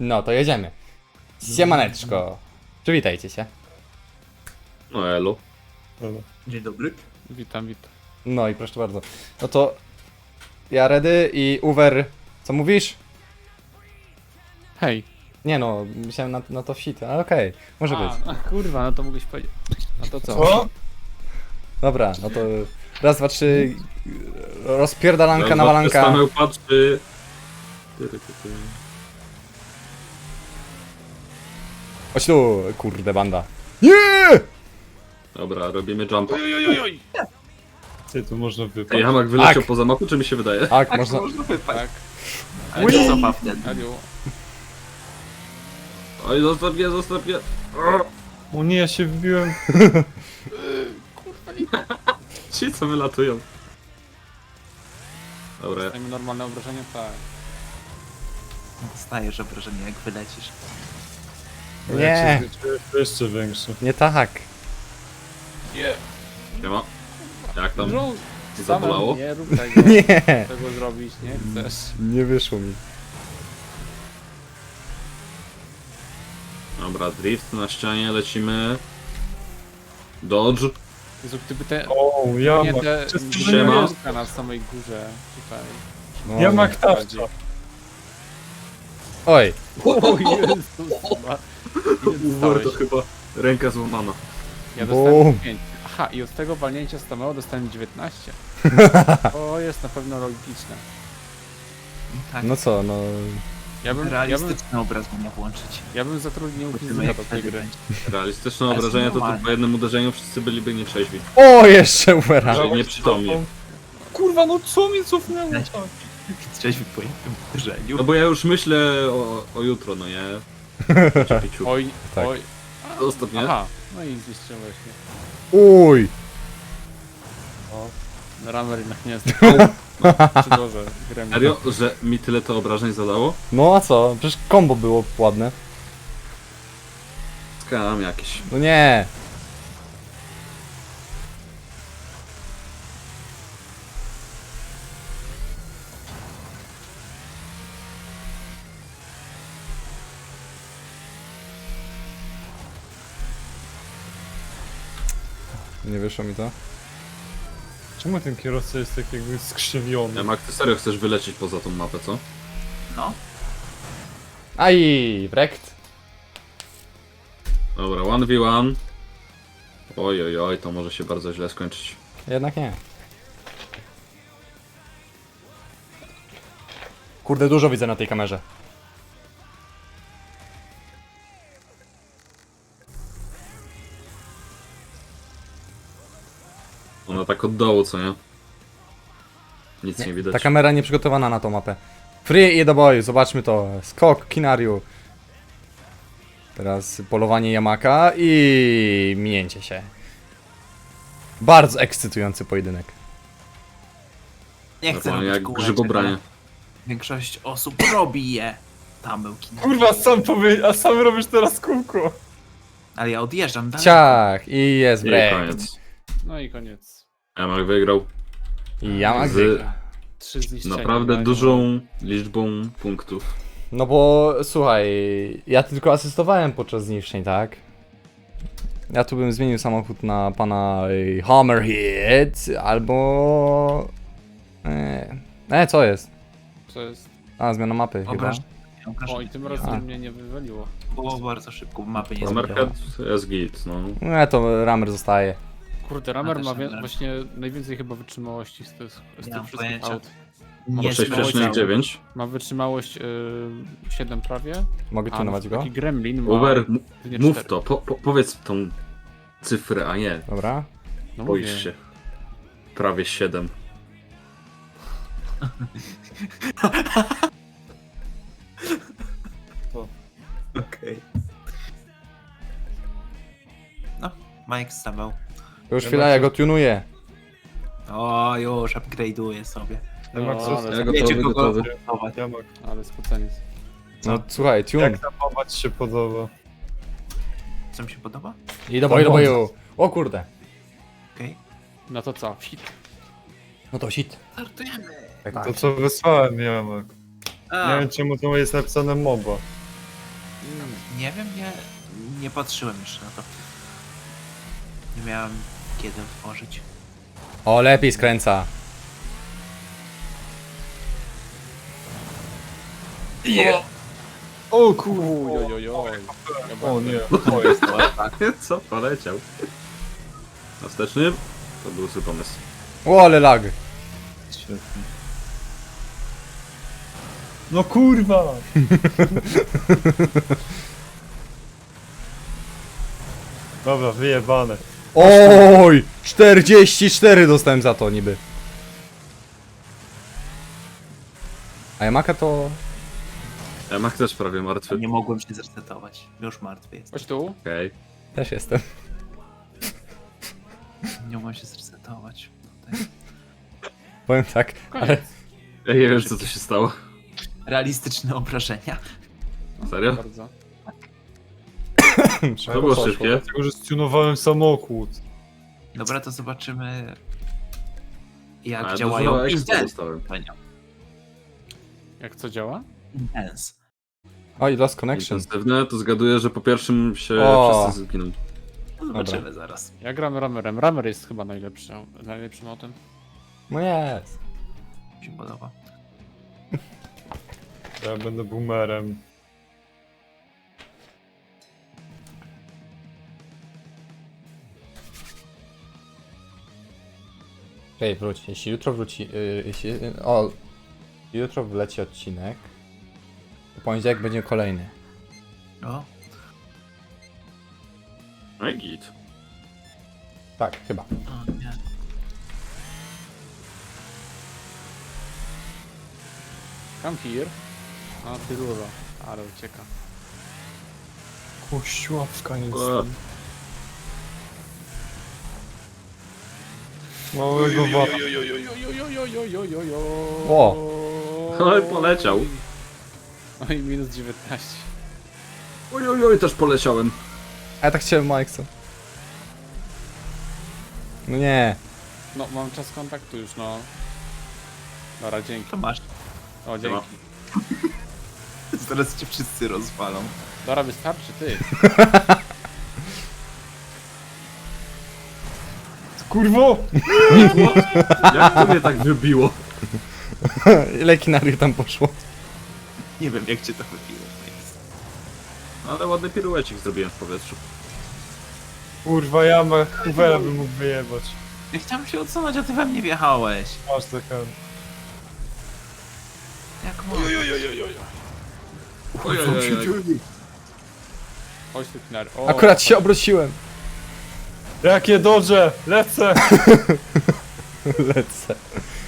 No to jedziemy. Siemaneczko. Przywitajcie się. No elo. Dzień dobry. Witam, witam. No i proszę bardzo. No to ja Redy i Uwer. Co mówisz? Hej. Nie no, myślałem na, na to shit, ale okej, może być. A, kurwa, no to mogłeś powiedzieć. No to co? Co? Dobra, no to raz, dwa, trzy. Rozpierdalanka Raz, na dwa, walanka. Stanął, patrzy. Tyry, ty, ty. Chodź tu, kurde banda. Nie! Dobra, robimy jumpa. Oj, oj, oj, oj. Ty, tu można Ej, wypaść. Hamak wyleciał Ak. poza mapę, czy mi się wydaje? Tak, można. można wypaść. Tak, Ale to. Adiu. Oj, zostaw mnie, zostaw mnie. O nie, ja się wbiłem. Ci co wylatują. Dobra, Dostajemy normalne obrażenia? Tak. Dostajesz obrażenie jak wylecisz. Nie. Jak się zliczyłeś, to jeszcze większe. Nie tak. Nie. nie ma. Jak tam? No, Zabolało? Nie rób tego. Nie! Tego zrobić, nie chcesz. Nie wyszło mi. Dobra, drift na ścianie, lecimy. Dodge. Jezu, gdyby te... O, Nie jamak. te... Siema. Mieszka na samej górze. Tutaj. No, Jamak tarcza. Oj, O Jezus. ma- To dostałeś? chyba ręka złamana. Ja Bum. dostałem 5. Aha, i od tego walnięcia z Tomeo dostałem 19. O, jest na pewno logiczne. Tak, no co, no. Ja bym, ja bym, realistyczne obrażenia włączyć. ja bym zatrudnił Zobaczymy fizyka jak do tej wtedy gry. będzie. Realistyczne obrażenia to normalnie. po jednym uderzeniu wszyscy byliby nietrzeźwi. O, jeszcze Uwera! Czyli nieprzytomni. Kurwa, no co mi cofnęło? Leć. Trzeźwy po jednym uderzeniu. No bo ja już myślę o, o jutro, no nie? Piciu. Oj, Tak. oj. Zostaw mnie. Aha, no i zniszczyłeś mnie. Uj! Ramer na gniazdo. Przydłożę gremlin. Serio, że mi tyle to obrażeń zadało? No a co? Przecież kombo było ładne. Skam jakiś. No nie! Wyszło mi to. Czemu ten kierowca jest tak jakby skrzywiony? Emak, ty serio chcesz wylecieć poza tą mapę, co? No, Aj, wrekt. Dobra, 1v1. Oj, oj, oj, to może się bardzo źle skończyć. Jednak nie. Kurde, dużo widzę na tej kamerze. Tak od dołu, co nie? Nic nie, widać. Ta kamera nie przygotowana na tą mapę. Free i do boju, zobaczmy to. Skok, kinariu. Teraz polowanie Yamaka i minięcie się. Bardzo ekscytujący pojedynek. nie chcę Normalnie robić jak kółeczek, grzybobranie. ale Większość osób robi je. Tamełki. Kurwa, sam powie, a sam robisz teraz kółko. Ale ja odjeżdżam dalej. Ciach i jest I break. koniec. No i koniec. Emak wygrał I Yamak Z- wygra. Trzy zniszczenia. naprawdę no, dużą liczbą punktów. No bo słuchaj, ja tylko asystowałem podczas zniszczeń, tak? Ja tu bym zmienił samochód na pana y, Hammerhead albo... E, e, co jest? Co jest? A, zmiana mapy chyba. Obraż. O, i tym A. razem mnie nie wywaliło. Było bardzo szybko, bo mapy nie Market jest git, no. Nie, to Ramer zostaje. Kurde, Ramer ma wie- właśnie najwięcej chyba wytrzymałości z tych, z tych mam wszystkich pojęcia. aut. Nie sprawdzałem. 6,9. Ma wytrzymałość y, 7 prawie. Mogę A tunować go? taki gremlin ma... Uber, m- jedynie mów cztery. to, po, po, powiedz tą cyfrę, a nie, Dobra. No boisz się. Prawie 7. Okej. No, Mike stawał. Już chwila, ja go tunuję. O, już upgrade'uję sobie. Jamak, No, ale, Ja Wiecie gotowy, kogo gotowy. upgrade'ować. Jamak, ale spoceniec. No słuchaj, tune. jak ta ci się podoba? Co mi się podoba? I do boju, do boju. O kurde. Okej. No to co? Fit. No to shit. Startujemy. Tak, To tak. co wysłałem, Jamak. Nie wiem czemu to jest napisane MOBA. Nie wiem, nie, nie patrzyłem jeszcze na to. Nie miałem kiedy otworzyć. O, lepiej skręca. O kurwa. Ojojojoj. O nie, to jest. Co? Poleciał. Ostatecznie? To był zły pomysł. O, ale lag. Świetnie. No kurwa! Dobra, wyjebane. Oj! 44 dostałem za to niby. A Yamaka to... Ja Mak też prawie martwy. Nie mogłem się zresetować. Już martwy jest. Chodź tu. Okej. Też jestem. Nie mogłem się zresetować. Tutaj. Powiem tak, ale... Koniec. Ja nie wiem co tu się stało. Realistyczne obrażenia. Serio? Bardzo. To było szybkie. Dlatego, że stunowałem samochód. Dobra, to zobaczymy jak Ale działają expo Intense. dostałem. Jak co działa? Intense. Oj, lost connection. Intensywne to zgaduję, że po pierwszym się O. wszyscy zginą. No Zobaczymy zaraz. Ja gram Ramerem. Ramer jest chyba najlepszym, najlepszym o tym. No jest. Mi się podoba. Ja będę boomerem. Ej, wróć. Jeśli jutro wróci... Yy, jeśli... Yy, o... Jutro wleci odcinek. To poniedziałek będzie kolejny. O, No i git. Tak, chyba. o nie. Come here. A ty ruro. Ale ucieka. Kościławka jest. Małego wata. O. Oj, poleciał. Oj, minus 19. Oj, oj, oj, też poleciałem. A ja tak chciałem Mike'a. No nie. No, mam czas kontaktu już, no. Dobra, dzięki. To masz. O, dzięki. Zaraz cię wszyscy rozwalą. Dobra, wystarczy, ty. Kurwo! Jak to mnie tak wybiło? Ile kinariów tam poszło? Nie wiem jak cię to wybiło. Ale ładny piruecik zrobiłem w powietrzu. Kurwa, ja ma Hoovera bym mógł wyjebać. Ja chciałem się odsunąć, a ty we mnie wjechałeś. Masz taka. Jak możesz? Oj, oj, oj, oj. Chodź tu, Kinary. O, Akurat się obróciłem. Jakie dodże! Lecę! Lecę.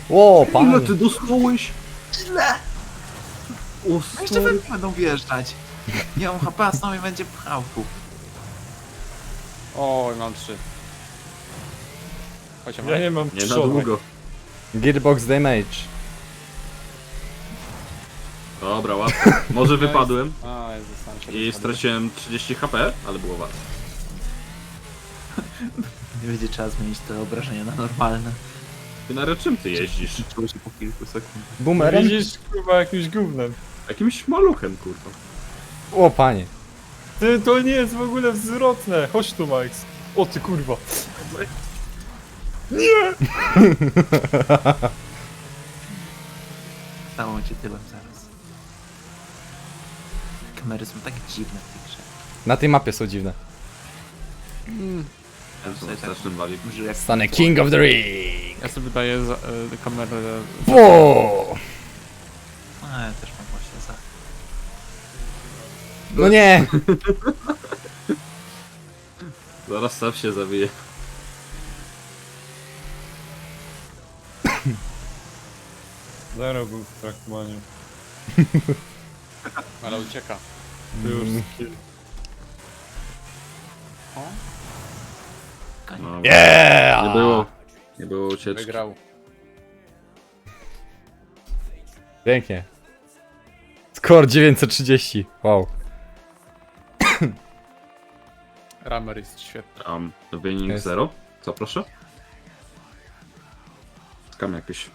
Ło, Ile ty dostałeś? Źle! O, No jeszcze we mnie będą wjeżdżać. Nie mam HP, a znowu mnie będzie pchał. Oj, mam trzy. Chodź, Ja nie mam Nie na długo. Gearbox damage. Dobra, łatwo. Może wypadłem A, Jezus, sam się i rozpadłem. straciłem 30 HP, ale było warto. Nie będzie trzeba zmienić te obrażenia na normalne. Ty na czym ty jeździsz? Czuło się po kilku sekundach. Boomerem? Widzisz, kurwa, jakimś gównem. Jakimś maluchem, kurwa. O, panie. Ty, to nie jest w ogóle zwrotne. Chodź tu, Mike's. O ty kurwa. Stało cię tyłem zaraz. Kamery są takie dziwne w tej grze. Na tej mapie są dziwne. Ten sobie tak- strasznym. Że jak Stanę King of the Ring. Ja sobie daję za, y, kamerę... Wo! A, ja też mam właśnie za. No nie. Zaraz sam się zabije. Zero był w traktowaniu. Ale ucieka. To już Mm. skill. O, Koniec. No, Yeah! Nie było. Nie było ucieczki. wygrał. Pięknie. Score 930. Wow. Ramer jest świetny. Um, wynik Jest. 0. Co proszę? Skam jakieś.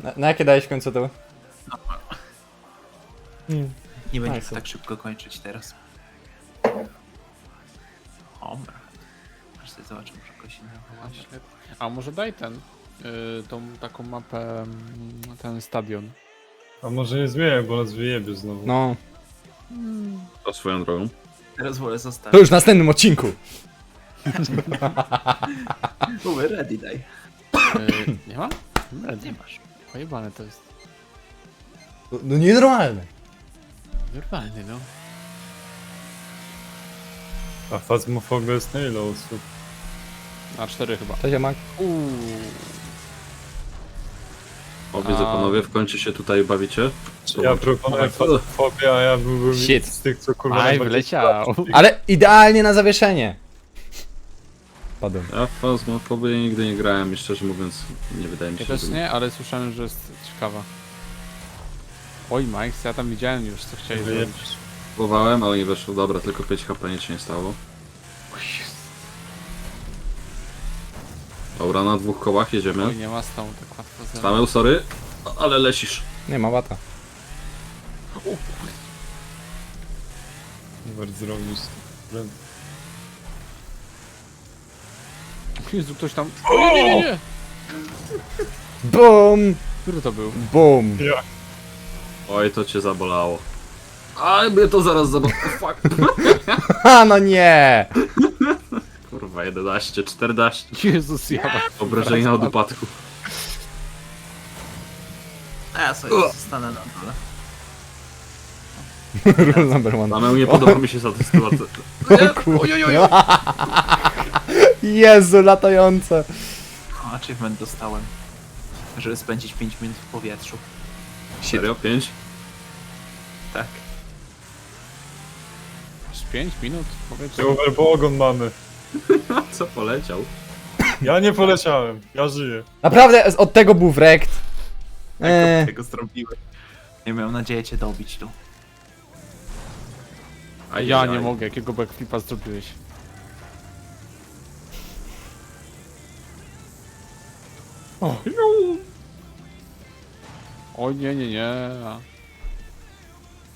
Na, na jakie dałeś w końcu to? Hmm. Nie będzie Nice. tak szybko kończyć teraz. Homer. Sobie zobaczę, może kogoś innego A, świetnie. A może daj ten, y, tą taką mapę, mm, ten stadion. A może nie zmieniaj, bo nas wyjebie znowu. No, To swoją drogą. Teraz wolę to zostawić. już w następnym odcinku. Uwe, ready daj. Y, nie ma? Nie masz. Pojebane to jest. No, no nienormalne. Normalny, no. A fazmofobia jest na ile osób? Na cztery chyba. Cześć, Mak. Uuu. O, widzę A. panowie, w końcu się tutaj bawicie. Ja proponuję fazmofobię, a ja byłbym Shit. z tych, co kurwa Aj, najbardziej wyleciał. Ale idealnie na zawieszenie. Padłem. Ja w Phasmophobie nigdy nie grałem i szczerze mówiąc nie wydaje mi się, Ja też nie, ale słyszałem, że jest ciekawa. Oj, Mike, ja tam widziałem już, co chciałeś zrobić. Próbowałem, ale nie weszło. Dobra, tylko 5 HP, nic się nie stało. Dobra, na dwóch kołach jedziemy. Oj, nie ma stału tak łatwo ze mną. Stameł, sorry, ale lecisz. Nie ma bata. Nie bardzo zrobisz. Jezu, ktoś tam... O, nie, nie, nie, nie. Bum! Który to był? Bum! Oj, to cię zabolało. A mnie to zaraz zabolało. Fuck. Ha, no nie! Kurwa, 11, 14. Jezus, ja. Obrażenia od upadku. A ja sobie zostanę na dole. Rule number one. Nie podoba mi się za tę sytuację. Jezu, latające. O, achievement dostałem. Żeby spędzić 5 minut w powietrzu. Serio? 5? Tak. Aż 5 minut? Powiedz. Silver, bo ogon mamy. Co poleciał? Ja nie poleciałem, ja żyję. Naprawdę, z- od tego był wrekt. Eee, Tego. Nie miałem nadziei cię dobić tu. Aj, Ja nie mogę, jakiego backflipa zrobiłeś. O, Oj, nie, nie, nie.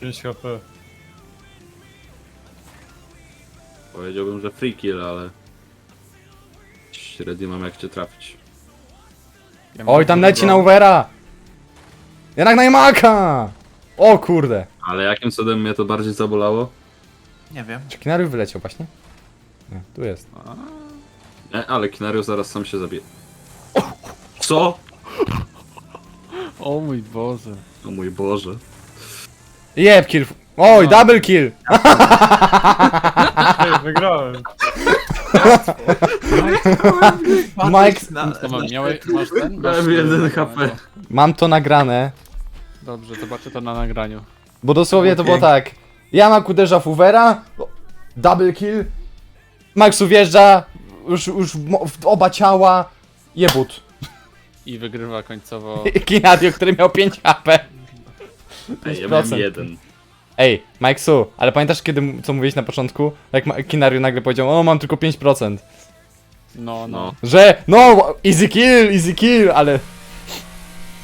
5 HP. Powiedziałbym, że free kill, ale... Średnio mam jak cię trafić. Ja oj, tam leci na. Uvera. Jednak na Yamaka! O kurde. Ale jakim cudem mnie to bardziej zabolało? Nie wiem. Czy Kinary wyleciał właśnie? Nie, tu jest. Nie, ale Kinario zaraz sam się zabije. Co? O mój Boże. O mój Boże. Jeb, kill. Oj, No. double kill! Ej, wygrałem. Mike, Na, mam, na- miałeś, masz ten? Masz Miałem jeden? HP. mam to nagrane, Dobrze, zobaczę to na nagraniu. bo dosłownie to było tak. Yamak uderza w Uvera, double kill, Maxu wjeżdża, już, już mo- w oba ciała, jebut. I wygrywa końcowo. Kinario, który miał 5 HP. Ej, ja miałem 5%. jeden. Ej, Maxu, ale pamiętasz kiedy, co mówiłeś na początku? Jak Ma- Kinario nagle powiedział, o mam tylko 5%. No, no. No. Że, no, easy kill, easy kill, ale...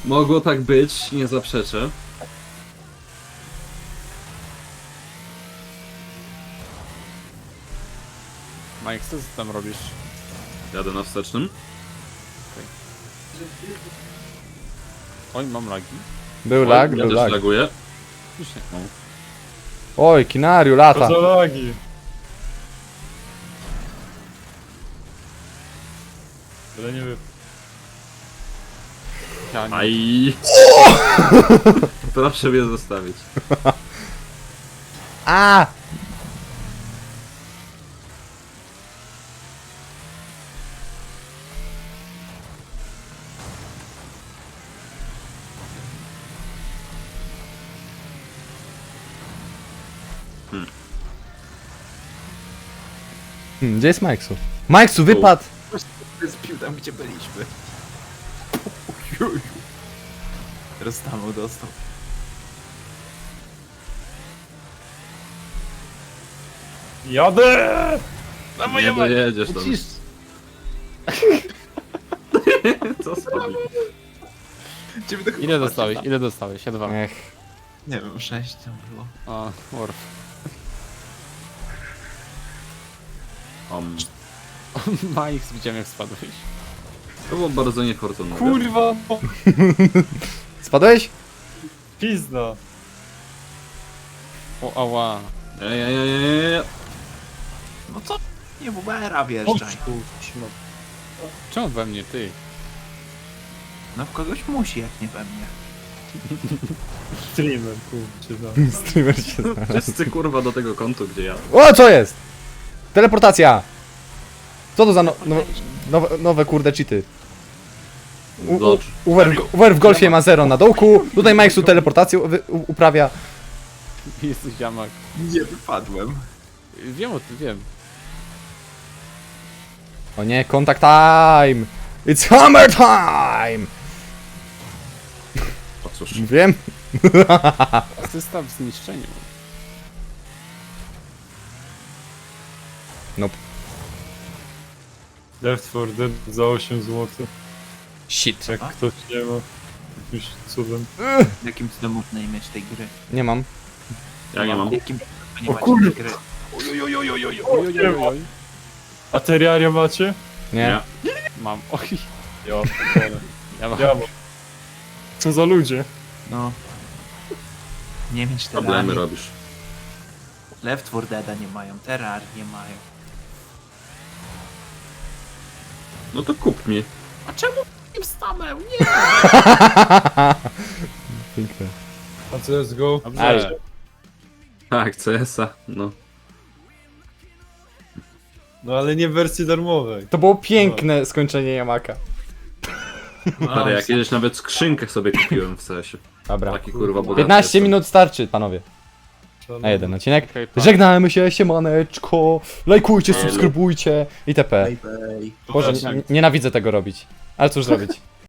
Mogło tak być, nie zaprzeczę. Mike, co ty tam robisz? Jadę na wstecznym. Oj, mam lagi. Był Oj, lag, ja był też lag. laguję. Faktycznie. Oj, Kinario, To lata. za lagi. Ale nie. Ja nie. Aj. Proszę mnie zostawić. A! Hmm, gdzie jest Maxu? Maxu, wypadł! Zbił tam, gdzie byliśmy. Rozstawał dostał. Jadę! Nie dojedziesz tam. Co zrobić? Ile dostałeś? Ile dostałeś? Ja dwa. Ech. Nie wiem, 6 tam było. A, Worf. Um, Majks, widziałem jak spadłeś. to było bardzo niefortunne. Kurwa, no, Spadłeś? pizda. O, ała. Ej, ej, ej, ej, ej. No co? Nie, Bubera wjeżdżaj. trzymam. Czemu we mnie, ty? No w kogoś musi, jak nie we mnie. Streamer, kurczę, no. Streamer się znalazł. Wszyscy kurwa do tego kątu, gdzie ja. O, co jest? Teleportacja! Co to za no, no, nowe, nowe kurde cheaty? Uwer, w- Uwer w golfie ma zero na dołku, tutaj Mikesu teleportację u, uprawia. Jesteś jamak. Gdzie wypadłem? Wiem o tym, wiem. O nie, contact time! It's hammer time! O cóż. Wiem. Asysta w zniszczeniu. Left 4 Dead za 8 zł. Shit. Jak A? ktoś nie ma, jakimś cudem. Jakim cudem mieć tej gry? Nie mam. Ja nie mam. Jakim cudem nie O macie kurde. tej gry? Oj, oj, oj, oj, oj. A Terraria macie? Nie. Mam. Oj, Ja, mam. ja mam. Co za ludzie? No. Nie mieć Problemy Terrarii. robisz. Left 4 Deada nie mają, Terrarii nie mają. No to kup mi. A czemu nie wstanę? Nie! Piękne. A co let's go? Dobrze. Tak, CS-a. No. No ale nie w wersji darmowej. To było piękne skończenie Yamaka. Ale ja kiedyś nawet skrzynkę sobie kupiłem w CS-ie. Dobra. Taki kurwa bogaty 15 jestem. minut starczy, panowie. Na jeden odcinek. Okej, pa. Żegnamy się, siemaneczko. Lajkujcie, subskrybujcie itp. Bye bye. Boże, n- nienawidzę tego robić. Ale cóż zrobić.